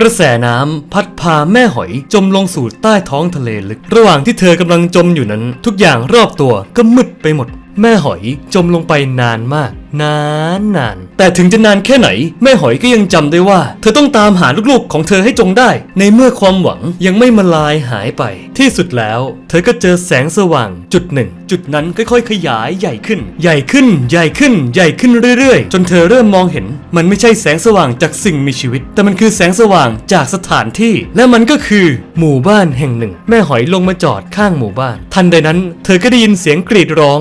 กระแสน้ำพัดพาแม่หอยจมลงสู่ใต้ท้องทะเลลึก ระหว่างที่เธอกำลังจมอยู่นั้น ทุกอย่างรอบตัวก็มืดไปหมด แม่หอยจมลงไปนานมาก นานนาน แต่ถึงจะนานแค่ไหน แม่หอยก็ยังจำได้ว่า เธอต้องตามหาลูกๆของเธอให้จงได้ ในเมื่อความหวังยังไม่มาลายหายไป ที่สุดแล้ว เธอก็เจอแสงสว่างจุดหนึ่ง จุดนั้นค่อยๆขยายใหญ่ขึ้น ใหญ่ขึ้น ใหญ่ขึ้น ใหญ่ขึ้นเรื่อยๆ จนเธอเริ่มมองเห็น มันไม่ใช่แสงสว่างจากสิ่งมีชีวิต แต่มันคือแสงสว่างจากสถานที่ และมันก็คือ หมู่บ้านแห่งหนึ่ง แม่หอยลงมาจอดข้างหมู่บ้าน ทันใดนั้น เธอก็ได้ยินเสียงกรีดร้อง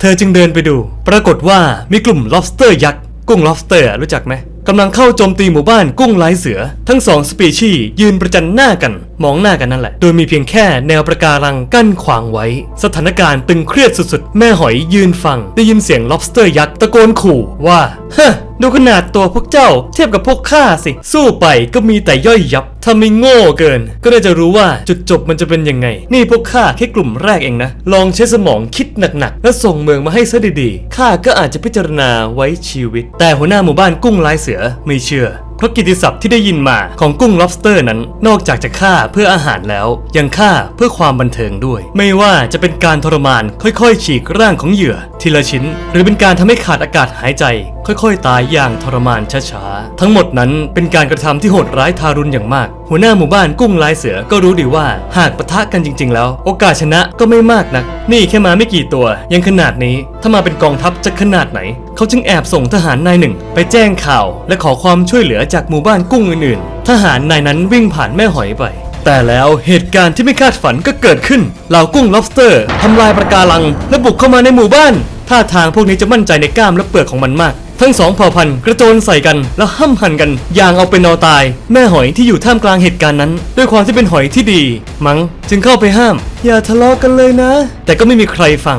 เธอจึงเดินไปดู ปรากฏว่ามีกลุ่ม lobster ยักษ์ กุ้ง lobster รู้จักไหมกำลังเข้าโจมตีหมู่บ้านกุ้งลายเสือ ทั้งสองสปีชีส์ยืนประจันหน้ากัน มองหน้ากันนั่นแหละ โดยมีเพียงแค่แนวประการังกั้นขวางไว้ สถานการณ์ตึงเครียดสุดๆ แม่หอยยืนฟัง ได้ยินเสียง lobster ยักษ์ตะโกนขู่ว่าฮะ ดูขนาดตัวพวกเจ้าเทียบกับพวกข้าสิ สู้ไปก็มีแต่ย่อยยับ ถ้าไม่โง่เกิน ก็ได้จะรู้ว่าจุดจบมันจะเป็นยังไง นี่พวกข้าแค่กลุ่มแรกเองนะ ลองใช้สมองคิดหนักๆ แล้วส่งเมืองมาให้ซะดีๆ ข้าก็อาจจะพิจารณาไว้ชีวิต แต่หัวหน้าหมู่บ้านกุ้งลายเสือไม่เชื่อ เพราะกิตติศัพท์ที่ได้ยินมาของกุ้ง lobster นั้น นอกจากจะฆ่าเพื่ออาหารแล้ว ยังฆ่าเพื่อความบันเทิงด้วย ไม่ว่าจะเป็นการทรมานค่อยๆ ฉีกร่างของเหยื่อ ทีละชิ้น หรือเป็นการทำให้ขาดอากาศหายใจ ค่อยๆ ตายอย่างทรมานช้าๆ ทั้งหมดนั้นเป็นการกระทำที่โหดร้ายทารุณอย่างมาก หัวหน้าหมู่บ้านกุ้งลายเสือก็รู้ดีว่าหากปะทะกันจริง ๆ แล้ว โอกาสชนะก็ไม่มากนัก นี่แค่มาไม่กี่ตัว ยังขนาดนี้ถ้ามาเป็นกองทัพจะขนาดไหน เขาจึงแอบส่งทหารนายหนึ่ง ไปแจ้งข่าว และขอความช่วยเหลือจากหมู่บ้านกุ้งอื่นๆ ทหารนายนั้นวิ่งผ่านแม่หอยไป แต่แล้วเหตุการณ์ที่ไม่คาดฝันก็เกิดขึ้น เหล่ากุ้ง lobster ทำลายประการัง และบุกเข้ามาในหมู่บ้าน ท่าทางพวกนี้จะมั่นใจในกล้ามและเปลือกของมันมาก ทั้งสองเผ่าพันธุ์กระโจนใส่กันแล้วห้ำหันกันอย่างเอาเป็นเอาตาย แม่หอยที่อยู่ท่ามกลางเหตุการณ์นั้น ด้วยความที่เป็นหอยที่ดี มัง้งจึงเข้าไปห้าม อย่าทะเลาะกันเลยนะ แต่ก็ไม่มีใครฟัง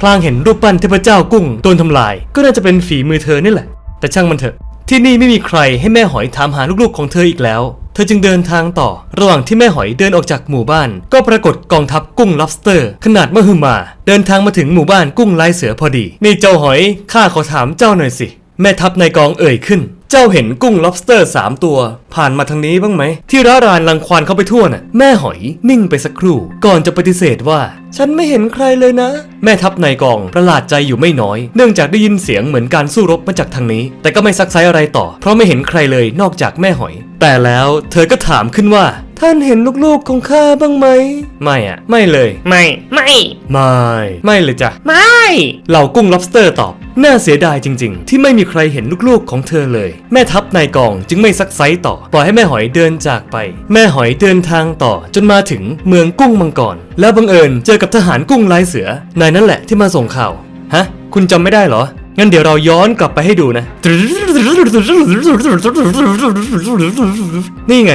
พลางเห็นรูปปั้นเทพเจ้ากุ้งโดนทำลาย ก็น่าจะเป็นฝีมือเธอนี่แหละ แต่ช่างมันเถอะ ที่นี่ไม่มีใครให้แม่หอยถามหาลูกๆของเธออีกแล้ว เธอจึงเดินทางต่อ ระหว่างที่แม่หอยเดินออกจากหมู่บ้าน ก็ปรากฏกองทัพกุ้ง lobster ขนาดมหึมา เดินทางมาถึงหมู่บ้านกุ้งลายเสือพอดี นี่เจ้าหอยข้าขอถามเจ้าหน่อยสิ แม่ทัพนายกองเอ่ยขึ้น เจ้าเห็นกุ้ง lobster สามตัว ผ่านมาทางนี้บ้างไหม ที่ร้ารานรังควานเข้าไปทั่วน่ะ แม่หอยนิ่งไปสักครู่ ก่อนจะปฏิเสธว่า ฉันไม่เห็นใครเลยนะ แม่ทัพนายกองประหลาดใจอยู่ไม่น้อย เนื่องจากได้ยินเสียงเหมือนการสู้รบมาจากทางนี้ แต่ก็ไม่ซักไซอะไรต่อ เพราะไม่เห็นใครเลยนอกจากแม่หอย แต่แล้วเธอก็ถามขึ้นว่า ท่านเห็นลูกๆของข้าบ้างไหม ไม่อะไม่เลย ไม่ ไม่ ไม่ ไม่เลยจ้ะ ไม่ เหล่ากุ้ง lobster ตอบ น่าเสียดายจริง ๆ ที่ไม่มีใครเห็นลูกๆของเธอเลย แม่ทัพนายกองจึงไม่ซักไซต่อ ปล่อยให้แม่หอยเดินจากไป แม่หอยเดินทางต่อ จนมาถึงเมืองกุ้งมังกร แล้วบังเอิญเจอกับทหารกุ้งลายเสือนายนั่นแหละที่มาส่งข่าว ฮะ คุณจำไม่ได้เหรอ งั้นเดี๋ยวเราย้อนกลับไปให้ดูนะ นี่ไง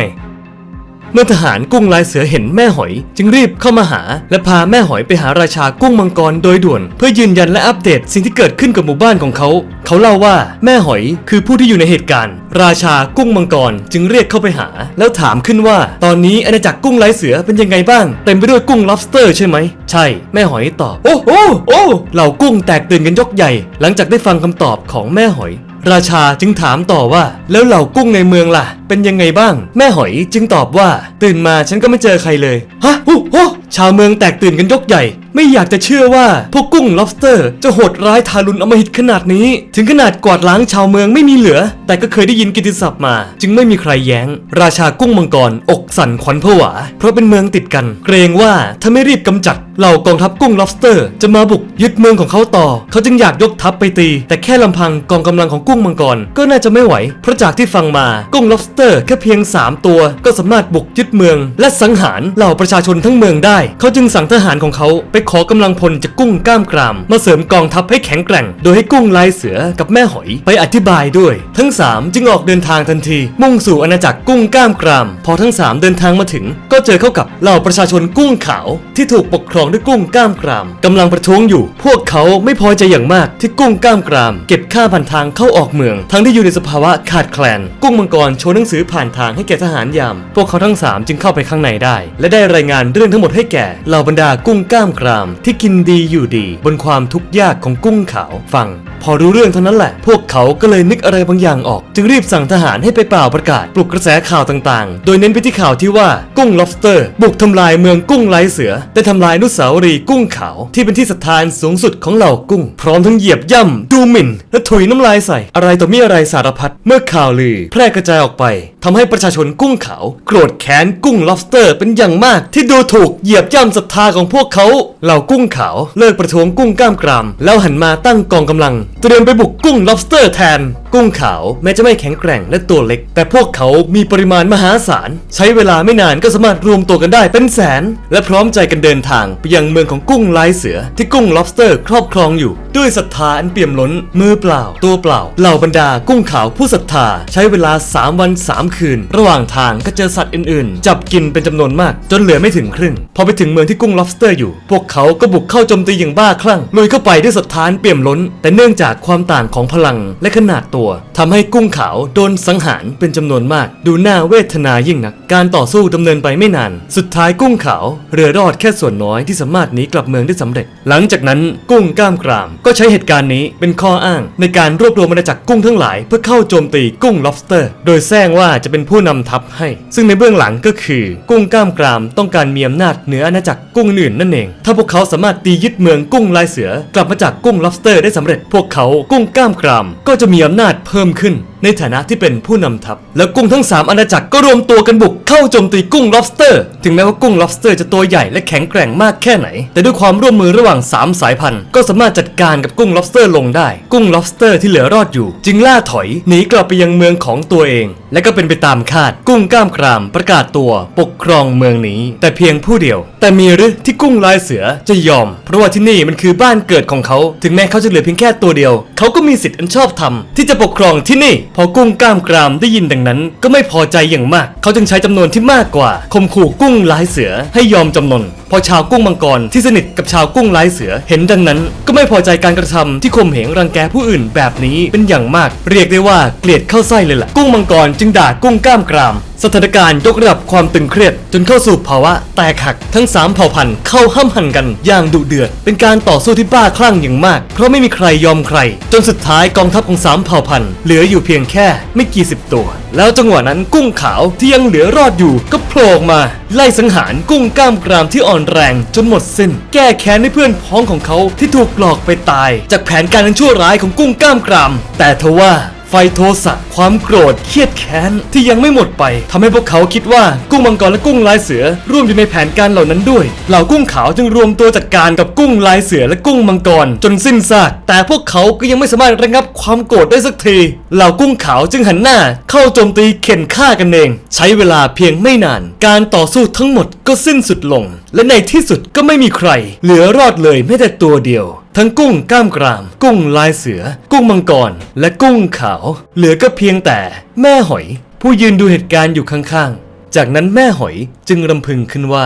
เมื่อทหารกุ้งลายเสือเห็นแม่หอย จึงรีบเข้ามาหา และพาแม่หอยไปหาราชากุ้งมังกรโดยด่วน เพื่อยืนยันและอัปเดตสิ่งที่เกิดขึ้นกับหมู่บ้านของเขา เขาเล่าว่าแม่หอยคือผู้ที่อยู่ในเหตุการณ์ ราชากุ้งมังกรจึงเรียกเข้าไปหา แล้วถามขึ้นว่า ตอนนี้อาณาจักรกุ้งลายเสือเป็นยังไงบ้างเต็มไปด้วยกุ้ง lobster ใช่ไหมใช่แม่หอยตอบโอ้โอ้โอ้เหล่ากุ้งแตกตื่นกันยกใหญ่ หลังจากได้ฟังคำตอบของแม่หอย ราชาจึงถามต่อว่า แล้วเหล่ากุ้งในเมืองล่ะ เป็นยังไงบ้าง แม่หอยจึงตอบว่า ตื่นมาฉันก็ไม่เจอใครเลย ฮะโอ้โห ชาวเมืองแตกตื่นกันยกใหญ่ ไม่อยากจะเชื่อว่าพวกกุ้ง lobster จะโหดร้ายทารุณอมหิตขนาดนี้ ถึงขนาดกวาดล้างชาวเมืองไม่มีเหลือ แต่ก็เคยได้ยินกิตติศัพท์มา จึงไม่มีใครแย้ง ราชากุ้งมังกรอกสั่นขวัญผวา เพราะเป็นเมืองติดกัน เกรงว่าถ้าไม่รีบกำจัดเหล่ากองทัพกุ้ง lobster จะมาบุกยึดเมืองของเขาต่อ เขาจึงอยากยกทัพไปตี แต่แค่ลำพังกองกำลังของกุ้งมังกรก็น่าจะไม่ไหว เพราะจากที่ฟังมากุ้ง lobster แค่เพียง 3 ตัว ก็สามารถบุกยึดเมือง และสังหารเหล่าประชาชนทั้งเมืองได้เขาจึงสั่งทหารของเขาไปขอกำลังพลจากกุ้งก้ามกราม มาเสริมกองทัพให้แข็งแกร่ง โดยให้กุ้งลายเสือกับแม่หอยไปอธิบายด้วย ทั้ง 3 จึงออกเดินทางทันที มุ่งสู่อาณาจักรกุ้งก้ามกราม พอทั้ง 3 เดินทางมาถึง ก็เจอเข้ากับเหล่าประชาชนกุ้งขาว ที่ถูกปกครองด้วยกุ้งก้ามกรามกำลังประท้วงอยู่ พวกเขาไม่พอใจอย่างมากที่กุ้งก้ามกราม เก็บค่าผ่านทางเข้าออกเมือง ทั้งที่อยู่ในสภาวะขาดแคลน กุ้งมังกรโชว์หนังสือผ่านทางให้แก่ทหารยาม พวกเขาทั้ง 3 จึงเข้าไปข้างในได้ และได้รายงานเรื่องทั้งหมดให้แก่เหล่าบรรดากุ้งก้ามกราม ที่กินดีอยู่ดี บนความทุกข์ยากของกุ้งขาว ฟัง พอรู้เรื่องเท่านั้นแหละ พวกเขาก็เลยนึกอะไรบางอย่างออก จึงรีบสั่งทหารให้ไปเป่าประกาศ ปลุกกระแสข่าวต่างๆ โดยเน้นไปที่ข่าวที่ว่ากุ้ง lobster บุกทำลายเมืองกุ้งลายเสือ ได้ทำลายนุสาวรีย์กุ้งขาว ที่เป็นที่ศรัทธานสูงสุดของเหล่ากุ้ง พร้อมทั้งเหยียบย่ำดูหมิ่น และถุยน้ำลายใส่ อะไรต่อมีอะไรสารพัดเมื่อข่าวลือ แพร่กระจายออกไปทำให้ประชาชนกุ้งขาว โกรธแค้นกุ้ง lobster เป็นอย่างมากที่ดูถูกเหยียบย่ำศรัทธาของพวกเขาเหล่ากุ้งขาวเลิกประท้วงกุ้งก้ามกราม แล้วหันมาตั้งกองกำลัง เตรียมไปบุกกุ้ง lobster แทน กุ้งขาวแม้จะไม่แข็งแกร่งและตัวเล็ก แต่พวกเขามีปริมาณมหาศาล ใช้เวลาไม่นานก็สามารถรวมตัวกันได้เป็นแสน และพร้อมใจกันเดินทางไปยังเมืองของกุ้งลายเสือ ที่กุ้ง lobster ครอบครองอยู่ ด้วยศรัทธาอันเปี่ยมล้นมือเปล่า ตัวเปล่าเหล่าบรรดากุ้งขาวผู้ศรัทธาใช้เวลา 3 วัน 3 คืน ระหว่างทางก็เจอสัตว์อื่นๆ จับกินเป็นจำนวนมาก จนเหลือไม่ถึงครึ่ง พอไปถึงเมืองที่กุ้ง lobster อยู่ พวกเขาก็บุกเข้าโจมตีอย่างบ้าคลั่งลุยเข้าไปด้วยศรัทธาเปี่ยมล้น แต่เนื่องจากความต่างของพลังและขนาดตัวทำให้กุ้งขาวโดนสังหารเป็นจำนวนมาก ดูน่าเวทนายิ่งนัก การต่อสู้ดำเนินไปไม่นาน สุดท้ายกุ้งขาวเรือรอดแค่ส่วนน้อยที่สามารถหนีกลับเมืองได้สำเร็จ หลังจากนั้นกุ้งก้ามกราม ก็ใช้เหตุการณ์นี้เป็นข้ออ้าง ในการรวบรวมอาณาจักรกุ้งทั้งหลาย เพื่อเข้าโจมตีกุ้ง lobster โดยแซงว่าจะเป็นผู้นำทัพให้ ซึ่งในเบื้องหลังก็คือกุ้งก้ามกรามต้องการมีอำนาจเหนืออาณาจักรกุ้งอื่นนั่นเอง ถ้าพวกเขาสามารถตียึดเมืองกุ้งลายเสือกลับมาจากกุ้ง lobster ได้สำเร็จ พวกเขากุ้งก้ามกราม ก็จะมีอำนาจเพิ่มขึ้น ในฐานะที่เป็นผู้นำทัพ แล้วกุ้งทั้ง 3 อาณาจักรก็รวมตัวกันบุกเข้าโจมตีกุ้ง lobster ถึงแม้ว่ากุ้ง lobster จะตัวใหญ่และแข็งแกร่งมากแค่ไหน แต่ด้วยความร่วมมือระหว่าง 3 สายพันธุ์ ก็สามารถจัดการกับกุ้ง lobster ลงได้ กุ้ง lobster ที่เหลือรอดอยู่ จึงล่าถอยหนีกลับไปยังเมืองของตัวเอง และก็เป็นไปตามคาดกุ้งก้ามกรามประกาศตัวปกครองเมืองนี้ แต่เพียงผู้เดียว แต่มีหรือที่กุ้งลายเสือจะยอม เพราะว่าที่นี่มันคือบ้านเกิดของเขา ถึงแม้เขาจะเหลือเพียงแค่ตัวเดียว เขาก็มีสิทธิ์อันชอบธรรมที่จะปกครองที่นี่พอกุ้งกล้ามกรามได้ยินดังนั้น ก็ไม่พอใจอย่างมาก เขาจึงใช้จำนวนที่มากกว่าข่มขู่กุ้งลายเสือให้ยอมจำนนพอชาวกุ้งมังกรที่สนิทกับชาวกุ้งลายเสือเห็นดังนั้น ก็ไม่พอใจการกระทำที่ข่มเหงรังแกผู้อื่นแบบนี้เป็นอย่างมาก เรียกได้ว่าเกลียดเข้าไส้เลยล่ะกุ้งมังกรจึงด่ากุ้งกล้ามกราม สถานการณ์ยกระดับความตึงเครียด จนเข้าสู่ภาวะแตกหักทั้ง 3 เผ่าพันธุ์เข้าห้ามหันกันอย่างดุเดือด เป็นการต่อสู้ที่บ้าคลั่งอย่างมาก เพราะไม่มีใครยอมใคร จนสุดท้ายกองทัพของ 3 เผ่าพันธุ์เหลืออยู่เพียงแค่ไม่กี่สิบตัว แล้วจังหวะนั้นกุ้งขาวที่ยังเหลือรอดอยู่ก็โผล่มา ไล่สังหารกุ้งก้ามกรามที่อ่อนแรง จนหมดสิ้น แก้แค้นให้เพื่อนพ้องของเขาที่ถูกหลอกไปตาย จากแผนการอันชั่วร้ายของกุ้งก้ามกราม แต่ทว่า ไฟโทสะความโกรธเครียดแค้นที่ยังไม่หมดไปทำให้พวกเขาคิดว่ากุ้งมังกรและกุ้งลายเสือ ร่วมอยู่ในแผนการเหล่านั้นด้วยเหล่ากุ้งขาวจึงรวมตัวจัดการกับกุ้งลายเสือและกุ้งมังกร จนสิ้นซากแต่พวกเขาก็ยังไม่สามารถระงับความโกรธได้สักทีเหล่ากุ้งขาวจึงหันหน้า เข้าโจมตีเข็นฆ่ากันเอง ใช้เวลาเพียงไม่นาน การต่อสู้ทั้งหมดก็สิ้นสุดลง และในที่สุดก็ไม่มีใคร เหลือรอดเลยแม้แต่ตัวเดียว ทั้งกุ้งก้ามกราม กุ้งลายเสือ กุ้งมังกร และกุ้งขาว เหลือก็เพียงแต่แม่หอย ผู้ยืนดูเหตุการณ์อยู่ข้างๆ จากนั้นแม่หอยจึงรำพึงขึ้นว่า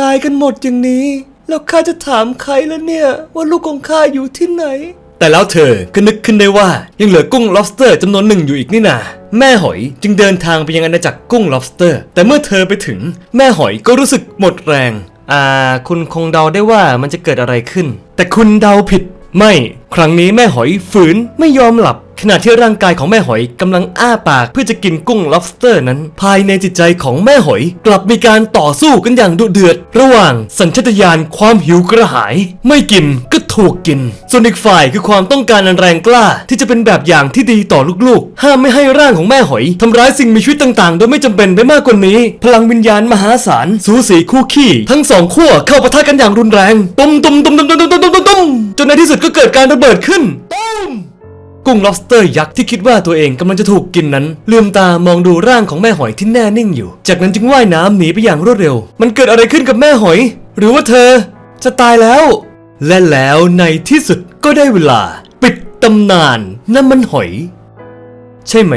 ตายกันหมดอย่างนี้ แล้วข้าจะถามใครแล้วเนี่ย ว่าลูกของข้าอยู่ที่ไหน แต่แล้วเธอก็นึกขึ้นได้ว่า ยังเหลือกุ้ง lobster จำนวนหนึ่งอยู่อีกนี่นาแม่หอยจึงเดินทางไปยังอาณาจักรกุ้ง lobster แต่เมื่อเธอไปถึง แม่หอยก็รู้สึกหมดแรง อ่า คุณคงเดาได้ว่ามันจะเกิดอะไรขึ้น แต่คุณเดาผิดไม่ ครั้งนี้แม่หอยฝืนไม่ยอมหลับ ขณะที่ร่างกายของแม่หอยกำลังอ้าปากเพื่อจะกินกุ้ง lobster นั้น ภายในจิตใจของแม่หอย กลับมีการต่อสู้กันอย่างดุเดือด ระหว่างสัญชาตญาณความหิวกระหาย ไม่กินก็ถูกกิน ส่วนอีกฝ่ายคือความต้องการอันแรงกล้า ที่จะเป็นแบบอย่างที่ดีต่อลูกๆ ห้ามไม่ให้ร่างของแม่หอยทำร้ายสิ่งมีชีวิตต่างๆ โดยไม่จำเป็นไปมากกว่านี้ พลังวิญญาณมหาศาลสูสีคู่ขี้ ทั้งสองขั้วเข้าปะทะกันอย่างรุนแรงตุ้มตุ้มตุ้มตุ้มตุ้มตุ้มตุ้มตุ้มตุ้มจนในที่สุดก็เกิดการระเบิดขึ้นตุ้ม กุ้ง lobster ยักษ์ที่คิดว่าตัวเองกำลังจะถูกกินนั้น ลืมตามองดูร่างของแม่หอยที่แน่นิ่งอยู่ จากนั้นจึงว่ายน้ำหนีไปอย่างรวดเร็ว มันเกิดอะไรขึ้นกับแม่หอย หรือว่าเธอ จะตายแล้ว และแล้วในที่สุดก็ได้เวลา ปิดตำนานน้ำมันหอย ใช่ไหม